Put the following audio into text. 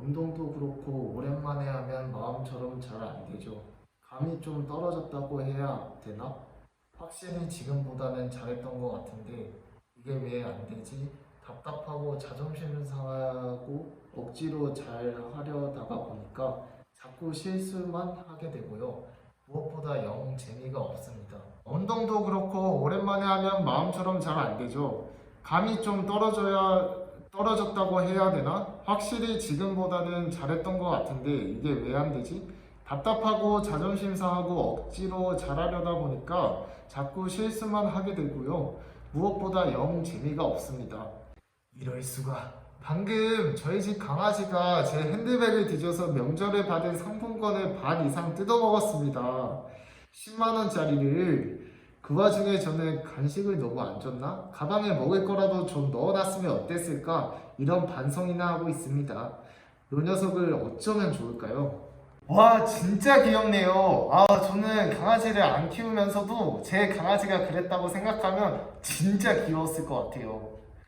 운동도 그렇고 오랜만에 하면 마음처럼 잘 안 되죠. 감이 좀 떨어졌다고 해야 되나? 확실히 지금보다는 잘했던 것 같은데 이게 왜 안 되지? 답답하고 자존심 상하고 억지로 잘 하려다가 보니까 자꾸 실수만 하게 되고요. 무엇보다 영 재미가 없습니다. 운동도 그렇고 오랜만에 하면 마음처럼 잘 안 되죠. 감이 좀 떨어져야 떨어졌다고 해야 되나? 확실히 지금보다는 잘했던 것 같은데 이게 왜 안 되지? 답답하고 자존심 상하고 억지로 잘하려다 보니까 자꾸 실수만 하게 되고요. 무엇보다 영 재미가 없습니다. 이럴 수가. 방금 저희 집 강아지가 제 핸드백을 뒤져서 명절에 받은 상품권을 반 이상 뜯어먹었습니다. 10만원짜리를. 그 와중에 저는 간식을 너무 안 줬나? 가방에 먹을 거라도 좀 넣어놨으면 어땠을까? 이런 반성이나 하고 있습니다. 요 녀석을 어쩌면 좋을까요? 와 진짜 귀엽네요. 아 저는 강아지를 안 키우면서도 제 강아지가 그랬다고 생각하면 진짜 귀여웠을 것 같아요.